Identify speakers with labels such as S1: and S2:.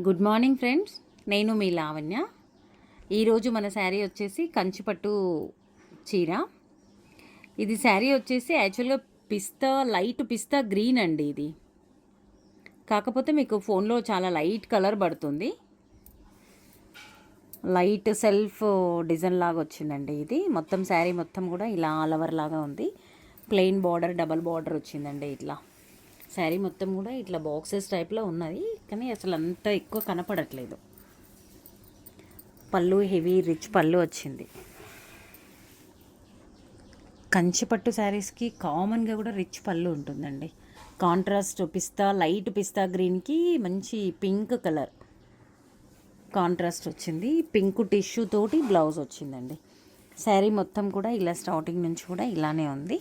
S1: Good morning friends. నేను మీ లావణ్య. ఈరోజు మన శారీ వచ్చేసి కంచిపట్టు చీర. ఇది శారీ వచ్చేసి యాక్చువల్గా పిస్తా లైట్ పిస్తా గ్రీన్ అండి ఇది. కాకపోతే మీకు ఫోన్లో చాలా లైట్ కలర్ పడుతుంది. లైట్ సెల్ఫ్ డిజైన్ లాగా వచ్చిందండి ఇది. మొత్తం శారీ మొత్తం కూడా ఇలా ఆల్ ఓవర్ లాగా ఉంది. ప్లెయిన్ బార్డర్ డబల్ బార్డర్ వచ్చిందండి ఇట్లా. శారీ మొత్తం కూడా ఇట్లా బాక్సెస్ టైప్లో ఉన్నది కానీ అసలు అంత ఎక్కువ కనపడట్లేదు. పళ్ళు హెవీ రిచ్ పళ్ళు వచ్చింది. కంచిపట్టు శారీస్కి కామన్గా కూడా రిచ్ పళ్ళు ఉంటుందండి. కాంట్రాస్ట్ పిస్తా లైట్ పిస్తా గ్రీన్కి మంచి పింక్ కలర్ కాంట్రాస్ట్ వచ్చింది. పింక్ టిష్యూ తోటి బ్లౌజ్ వచ్చిందండి. శారీ మొత్తం కూడా ఇలా స్టార్టింగ్ నుంచి కూడా ఇలానే ఉంది.